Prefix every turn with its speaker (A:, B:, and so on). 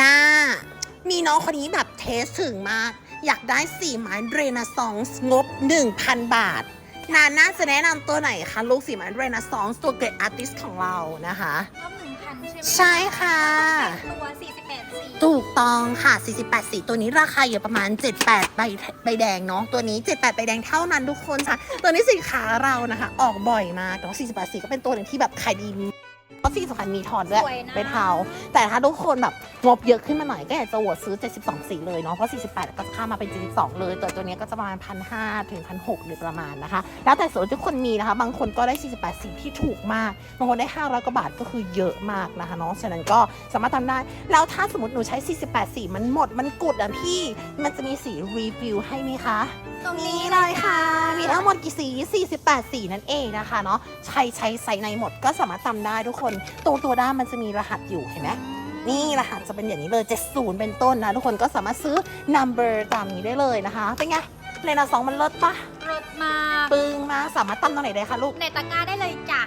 A: น่ามีน้องคนนี้แบบเทสถึงมาก อยากได้สีไม้เรนาซองส์งบ 1,000 บาท นาน่าจะแนะนำตัวไหนคะ ลูกสีไม้เรนาซองส์ตัวเกรดอาร์ติสของเรานะคะ
B: รอบหนึ่งพันใช่ไหม
A: ใช่ค่ะ
B: ตัว48สี
A: ถูกต้องค่ะ 48 สีตัวนี้ราคาอยู่ประมาณ 78 ใบใบแดงเนาะ ตัวนี้ 78 ใบแดงเท่านั้นทุกคนค่ะ ตัวนี้สินค้าเรานะคะ ออกบ่อยมากเนาะ48 สีก็เป็นตัวหนึ่งที่แบบขายดีเพราะสีสำคัญมีทอนด้วย
B: สวยนะ
A: ไปเทาแต่ถ้าทุกคนแบบงบเยอะขึ้นมาหน่อยก็อยากจะโหวตซื้อ 72 สีเลยเนาะเพราะ 48 ก็จะข้ามมาเป็น 72 เลยแต่ตัวเนี้ยก็จะประมาณ1,500ถึง1,600หรือประมาณนะคะ แล้วแต่ส่วนทุกคนมีนะคะ บางคนก็ได้ 48 สีที่ถูกมากบางคนได้ 500กว่าบาทก็คือเยอะมากนะคะเนาะฉะนั้นก็สามารถทำได้ แล้วถ้าสมมติหนูใช้ 48 สีมันหมดมันกุดอะพี่ มันจะมีสีรีวิวให้ไหมคะ
B: ตรงนี้
A: นี่เลยค่ะ มีทั้งหมดกี่สี 48 สีนั่นเองนะคะเนาะใช้ใช้ไซส์ในหมดก็สามารถทำได้ทุกคนตัวตัวด้ามมันจะมีรหัสอยู่เห็นไหมนี่รหัสจะเป็นอย่างนี้เลย 70 เป็นต้นนะ ทุกคนก็สามารถซื้อ number ตามนี้ได้เลยนะคะ เป็นไงเลนาสองมันเลิศปะ
B: รถมาก
A: ปึ้งมากสามารถตั้งตรงไหนได้คะลูก
B: ในตะกร้าได้เลยจ้ะ